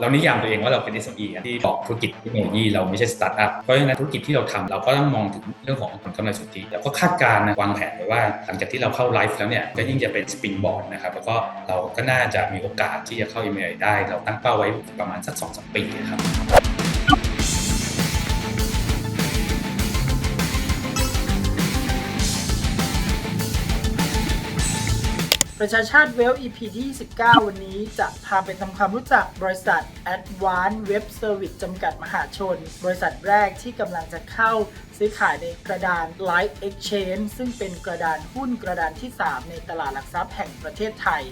เรานิยามตัวเองว่าเราเป็น SME ที่บอกธุรกิจเทคโนโลยีเราไม่ใช่สตาร์ทอัพเพราะฉะนั้นธุรกิจที่เราทำเราก็ต้องมองถึงเรื่องของผลกำไรสุทธิแล้วก็คาดการณ์นะวางแผนไว้ว่า หลังจากที่เราเข้าไลฟ์แล้วเนี่ยก็ยิ่งจะเป็นสปริงบอร์ดนะครับแล้วก็เราก็น่าจะมีโอกาสที่จะเข้า M&A ได้ เราตั้งเป้าไว้ประมาณสัก2อสปีครับ ประชาชาติเวล EP ที่ 19 วันนี้จะพาไปทำความรู้จักบริษัท Advanced Web Service จำกัดมหาชน บริษัทแรกที่กำลังจะเข้าซื้อขายในกระดาน Live Exchange ซึ่งเป็นกระดานหุ้นกระดานที่ 3 ในตลาดหลักทรัพย์แห่งประเทศไทย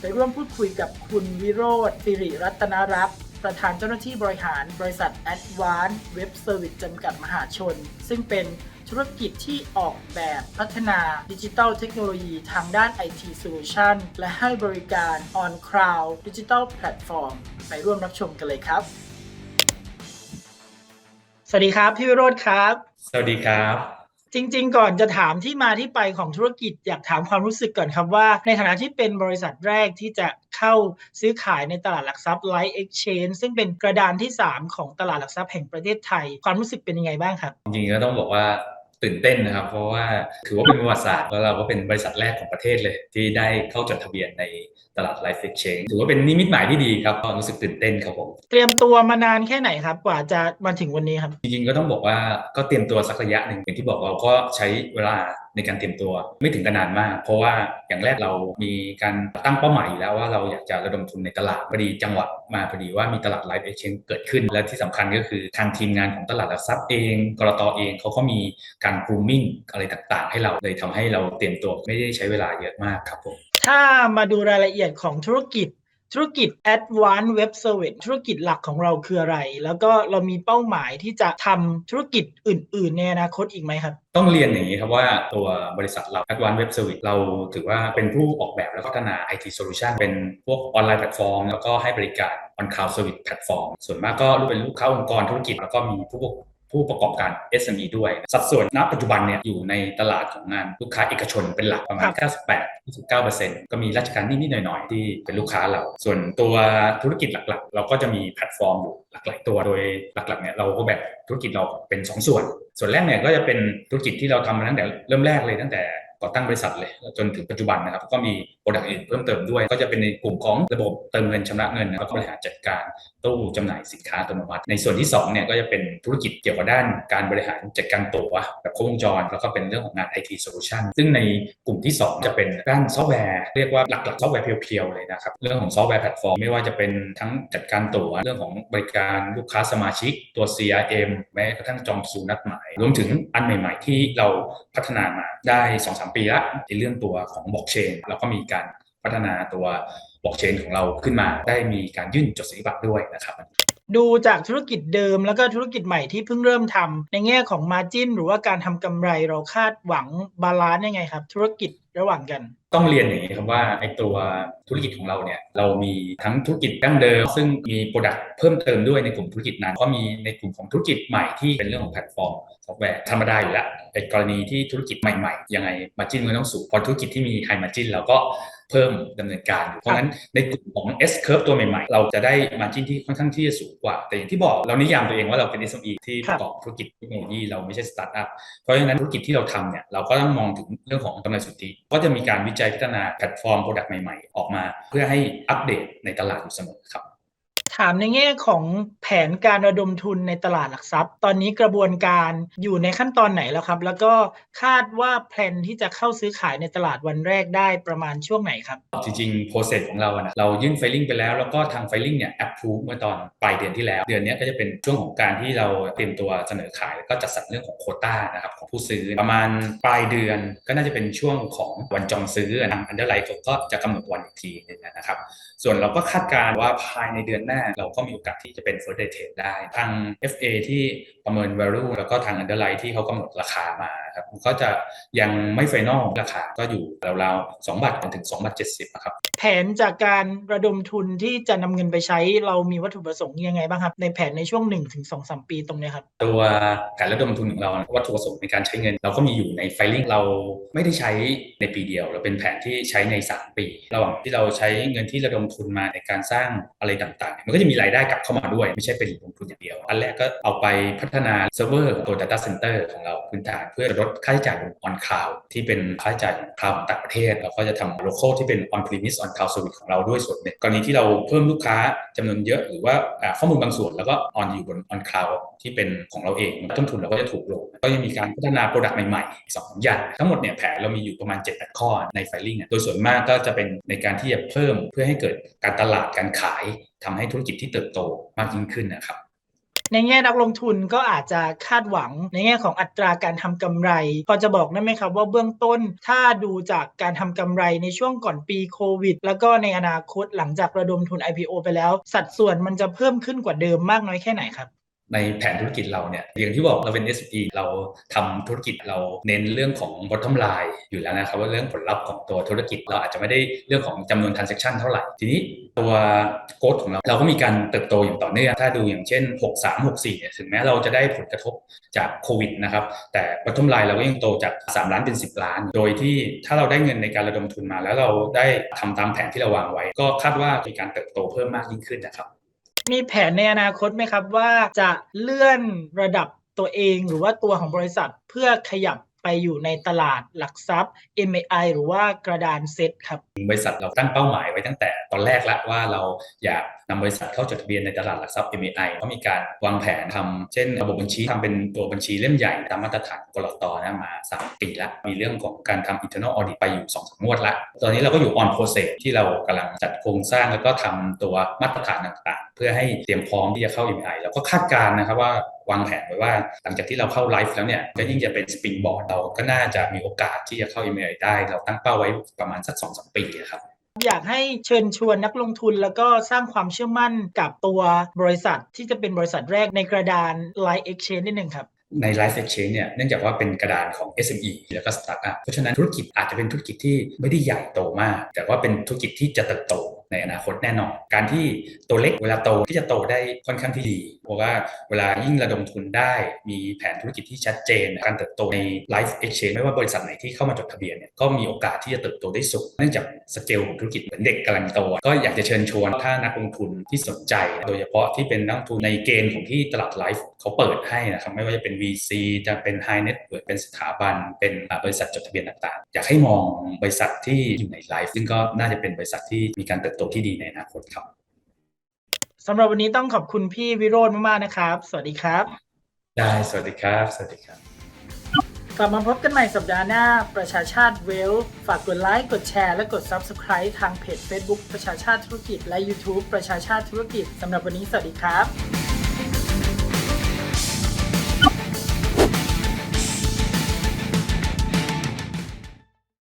ไปร่วมพูดคุยกับคุณวิโรธสิริรัตนรักษ์ประธานเจ้าหน้าที่บริหารบริษัท Advanced Web Service จำกัดมหาชน ซึ่งเป็น ธุรกิจที่ออกแบบพัฒนาดิจิทัลเทคโนโลยีทางด้าน IT Solution และให้บริการ On Cloud Digital Platform ไปร่วมรับชมกันเลยครับ สวัสดีครับ พี่วิโรธครับ สวัสดีครับจริงๆ ก่อนจะถามที่มาที่ไปของธุรกิจอยากถามความรู้สึกก่อนครับว่า ในฐานะที่เป็นบริษัทแรกที่จะเข้าซื้อขายในตลาดหลักทรัพย์ Light Exchange ซึ่งเป็นกระดานที่ 3 ของตลาดหลักทรัพย์แห่งประเทศไทย ความรู้สึกเป็นยังไงบ้างครับ จริงๆก็ต้องบอกว่า ตื่นเต้นนะครับ เพราะว่าถือว่าเป็นประวัติศาสตร์แล้วเราก็เป็นบริษัทแรกของประเทศเลย ที่ได้เข้าจดทะเบียนในตลาด Life Exchange ถือว่าเป็นนิมิตหมายที่ดีครับก็รู้สึกตื่นเต้นครับผมเตรียมตัวมานานแค่ไหนครับ กว่าจะมาถึงวันนี้ครับ จริงๆก็ต้องบอกว่าก็เตรียมตัวสักระยะหนึ่งอย่างที่บอกเราก็ใช้เวลาในการเตรียมตัวไม่ถึงกันนานมาก เพราะว่าอย่างแรกเรามีการตั้งเป้าหมายอยู่แล้วว่าเราอยากจะระดมทุนในตลาดพอดีจังหวะมาพอดีว่ามีตลาดไลฟ์เอ็กชแนเกิดขึ้น และที่สำคัญก็คือทางทีมงานของตลาดหลักทรัพย์เองกรตเองเขาก็มีการ grooming อะไรต่างๆ ให้เราเลยทำให้เราเตรียมตัวไม่ได้ใช้เวลาเยอะมากครับผมถ้ามาดูรายละเอียดของธุรกิจ ธุรกิจ Advanced Web Service ธุรกิจหลักของเราคืออะไร แล้วก็เรามีเป้าหมายที่จะทำธุรกิจอื่น ๆ ในอนาคตอีกไหมครับ ต้องเรียนอย่างนี้ครับว่าตัวบริษัทเรา Advanced Web Service เราถือว่าเป็นผู้ออกแบบและพัฒนา IT Solution เป็นพวกออนไลน์แพลตฟอร์ม แล้วก็ให้บริการ On Cloud Service Platform ส่วนมากก็เป็นลูกค้าองค์กรธุรกิจแล้วก็มีผู้ ผู้ประกอบการ SME ด้วย สัดส่วนณปัจจุบันเนี่ยอยู่ในตลาดของงานลูกค้าเอกชนเป็นหลักประมาณ 98-99%ก็มีราชการนิดๆหน่อยๆ ที่เป็นลูกค้าเรา ส่วนตัวธุรกิจหลักๆ เราก็จะมีแพลตฟอร์มอยู่หลากหลายตัวโดยหลักๆเนี่ยเราก็แบ่งธุรกิจเราเป็น 2 ส่วน ส่วนแรกเนี่ยก็จะเป็นธุรกิจที่เราทำมาตั้งแต่เริ่มแรกเลยตั้งแต่ ก่อตั้งบริษัทเลยจนถึงปัจจุบันนะครับก็มีโปรดักต์อื่นเพิ่มเติมด้วย ก็จะเป็นในกลุ่มของระบบเติมเงินชำระเงินแล้วก็บริหารจัดการตู้จำหน่ายสินค้าอัตโนมัติ ในส่วนที่2เนี่ยก็จะเป็นธุรกิจเกี่ยวกับด้านการบริหารจัดการตั๋วแบบครบวงจร แล้วก็เป็นเรื่องของงาน IT Solution ซึ่งในกลุ่มที่ 2 จะเป็นด้านซอฟต์แวร์เรียกว่าหลักๆซอฟต์แวร์เพียวๆเลยนะครับเรื่องของซอฟต์แวร์แพลตฟอร์มไม่ว่าจะเป็นทั้งจัดการตั๋วเรื่องของบริการลูกค้าสมาชิกตัว CRM แม้กระทั่งจองคิวนัดหมาย รวมถึงอันใหม่ ๆ ที่เราพัฒนามาได้2-3ปีละในเรื่องตัวของบล็อกเชนเราก็มีการพัฒนาตัวบล็อกเชนของเราขึ้นมาได้มีการยื่นจดสิทธิบัตรด้วยนะครับ ดูจากธุรกิจเดิมแล้วก็ธุรกิจใหม่ที่เพิ่งเริ่มทำในแง่ของ Margin หรือว่าการทำกำไรเราคาดหวังบาลานซ์ยังไงครับ ธุรกิจระหว่างกัน ต้องเรียนอย่างนี้ครับว่าไอ้ตัวธุรกิจของเราเนี่ยเรามีทั้งธุรกิจดั้งเดิม ซึ่งมีโปรดักต์เพิ่มเติมด้วยในกลุ่มธุรกิจนั้นก็มีในกลุ่มของธุรกิจใหม่ที่เป็นเรื่องของแพลตฟอร์มซอฟต์แวร์ธรรมดาอยู่แล้วในกรณีที่ธุรกิจใหม่ๆยังไงมาจิ้นมันต้องสูงพอธุรกิจที่มีไฮมาจิ้นเราก็ เพิ่มดำเนินการอยู่เพราะฉะนั้นในกลุ่มของ S curve ตัวใหม่ๆ เราจะได้มาจิ้นที่ค่อนข้างที่จะสูงกว่า แต่อย่างที่บอกเรานิยามตัวเองว่าเราเป็น SME ที่ประกอบธุรกิจเทคโนโลยีเราไม่ใช่สตาร์ทอัพเพราะฉะนั้นธุรกิจที่เราทำเนี่ยเราก็ต้องมองถึงเรื่องของกำไรสุทธิก็จะมีการวิจัยพัฒนาแพลตฟอร์มโปรดักต์ใหม่ ๆ ออกมา เพื่อให้อัปเดตในตลาดอยู่เสมอครับ ถามในแง่ของแผนการระดมทุนในตลาดหลักทรัพย์ ตอนนี้กระบวนการอยู่ในขั้นตอนไหนแล้วครับ แล้วก็คาดว่าแผนที่จะเข้าซื้อขายในตลาดวันแรกได้ประมาณช่วงไหนครับ จริงๆโปรเซสของเราอะนะเรายื่นไฟลิ่งไปแล้ว แล้วก็ทางไฟลิ่งเนี่ยแอปพูเมื่อตอนปลายเดือนที่แล้ว เดือนนี้ก็จะเป็นช่วงของการที่เราเตรียมตัวเสนอขาย แล้วก็จัดสรรเรื่องของโคต้านะครับของผู้ซื้อประมาณปลายเดือนก็น่าจะเป็นช่วงของวันจองซื้อทางอันเดอร์ไลท์ก็จะกำหนดวันอีกทีนึงนะครับส่วนเราก็คาดการณ์ว่าภายในเดือนหน้าเราก็มีโอกาสที่จะเป็น first day trade ได้ทาง FA ที่ประเมิน value แล้วก็ทาง underline ที่เขากำหนดราคามาครับก็จะยังไม่ final ราคาก็อยู่ราวๆ2บาทถึง2บาท70นะครับแผนจากการระดมทุนที่จะนำเงินไปใช้เรามีวัตถุประสงค์ยังไงบ้างครับ ในแผนในช่วง1-2-3ปีตรงเนี้ยครับ ตัวการระดมทุนของเราวัตถุประสงค์ในการใช้เงิน เราก็มีอยู่ในไฟลิ่งเราไม่ได้ใช้ในปีเดียว เราเป็นแผนที่ใช้ใน 3 ปี ระหว่างที่เราใช้เงินที่ระดมทุนมาในการสร้างอะไรต่างๆมันก็จะมีรายได้กลับเข้ามาด้วย ไม่ใช่เป็นลงทุนอย่างเดียว อันแรกก็เอาไปพัฒนาเซิร์ฟเวอร์ตัว Data Center ของเราพื้นฐานเพื่อลดค่าใช้จ่ายบน on cloud ที่เป็นค่าใช้จ่ายคลาวของต่างประเทศเราก็จะทำโลเคอลที่เป็น on premise on cloud service ของเราด้วยส่วนหนึ่งกรณีที่เราเพิ่มลูกค้าจำนวนเยอะหรือว่าข้อมูลบางส่วนแล้วก็ออนอยู่บนออนคลาว ที่เป็นของเราเองต้นทุนเราก็จะถูกลง ก็ยังมีการพัฒนา Product ใหม่ๆอีกสองอย่างทั้งหมดเนี่ยแผนเรามีอยู่ประมาณ7 8ข้อในไฟลิ่งโดยส่วนมากก็จะเป็นในการที่จะเพิ่มเพื่อให้เกิดการตลาดการขายทำให้ธุรกิจที่เติบโตมากยิ่งขึ้นนะครับในแง่นักลงทุนก็อาจจะคาดหวังในแง่ของอัตราการทำกำไร พอจะบอกได้ไหมครับว่าเบื้องต้นถ้าดูจากการทำกำไรในช่วงก่อนปีโควิด แล้วก็ในอนาคตหลังจากระดมทุน IPO ไปแล้ว สัดส่วนมันจะเพิ่มขึ้นกว่าเดิมมากน้อยแค่ไหนครับ ในแผนธุรกิจเราเนี่ยอย่างที่บอกเราเป็น SP เราทำธุรกิจเราเน้นเรื่องของ bottom line อยู่แล้วนะครับว่าเรื่องผลลัพธ์ของตัวธุรกิจเราอาจจะไม่ได้เรื่องของจำนวน transaction เท่าไหร่ ทีนี้ตัวโกดของเราเราก็มีการเติบโตอย่างต่อเนื่องถ้าดูอย่างเช่น 63 64เนี่ยถึงแม้เราจะได้ผลกระทบจากโควิดนะครับแต่ bottom line เราก็ยังโตจาก 3 ล้านเป็น 10 ล้าน โดยที่ถ้าเราได้เงินในการระดมทุนมา แล้วเราได้ทำตามแผนที่เราวางไว้ ก็คาดว่ามีการเติบโตเพิ่มมากยิ่งขึ้นนะครับ มีแผนในอนาคตไหมครับว่าจะเลื่อนระดับตัวเองหรือว่าตัวของบริษัทเพื่อขยับ ไปอยู่ในตลาดหลักทรัพย์ MAI หรือว่ากระดานเซ็ตครับบริษัทเราตั้งเป้าหมายไว้ตั้งแต่ตอนแรกแล้วว่าเราอยากนำบริษัทเข้าจดทะเบียนในตลาดหลักทรัพย์ MAI ก็มีการวางแผนทำเช่น ระบบบัญชีทำเป็นตัวบัญชีเล่มใหญ่ตามมาตรฐานกรตนะมา 3 ปีละมีเรื่องของการทำ internal audit ไปอยู่2 3งวดละตอนนี้เราก็อยู่ on process ที่เรากำลังจัดโครงสร้างแล้วก็ทำตัวมาตรฐานต่างๆ เพื่อให้เตรียมพร้อมที่จะเข้า MAI แล้วก็คาดการณ์นะครับว่าวางแผนไว้ว่า หลังจากที่เราเข้าไลฟ์แล้วเนี่ยก็ยิ่งจะเป็นสปริงบอร์ดเราก็น่าจะมีโอกาสที่จะเข้า MAI ได้ เราตั้งเป้าไว้ประมาณสัก2-3ปีครับอยากให้เชิญชวนนักลงทุนแล้วก็สร้างความเชื่อมั่นกับตัวบริษัทที่จะเป็นบริษัทแรกในกระดาน Line Exchange นิดหนึ่งครับใน Life Exchange เนี่ยเนื่องจากว่าเป็นกระดานของ SME แล้วก็ Startup เพราะฉะนั้นธุรกิจอาจจะเป็นธุรกิจที่ไม่ได้ใหญ่โตมาก แต่ว่าเป็นธุรกิจที่จะเติบโต ในอนาคตแน่นอน การที่ตัวเล็กเวลาโตที่จะโตได้ค่อนข้างที่ดี เพราะว่าเวลายิ่งระดมทุนได้ มีแผนธุรกิจที่ชัดเจน การเติบโตใน Life Exchange ไม่ว่าบริษัทไหนที่เข้ามาจดทะเบียนเนี่ยก็มีโอกาสที่จะเติบโตได้สูงเนื่องจากสเกลของธุรกิจเหมือนเด็กกำลังโต ก็อยากจะเชิญชวนถ้านักลงทุนที่สนใจ โดยเฉพาะที่เป็นนักลงทุนในเกณฑ์ของที่ตลาดไลฟ์เขาเปิดให้นะครับไม่ว่าจะเป็น VC จะเป็น High Net Worth เป็นสถาบัน เป็นบริษัทจดทะเบียนต่างๆ อยากให้มองบริษัทที่อยู่ในไลฟ์ซึ่งก็น่าจะเป็นบริษัทที่มีการเติบโตที่ดีในอนาคตครับสำหรับวันนี้ต้องขอบคุณพี่วิโรจน์มากๆนะครับ สวัสดีครับ ได้สวัสดีครับ สวัสดีครับ กลับมาพบกันใหม่สัปดาห์หน้า ประชาชาติเวล ฝากกดไลค์ กดแชร์ และกด Subscribe ทางเพจ Facebook ประชาชาติธุรกิจ และ YouTube ประชาชาติธุรกิจสำหรับวันนี้สวัสดีครับ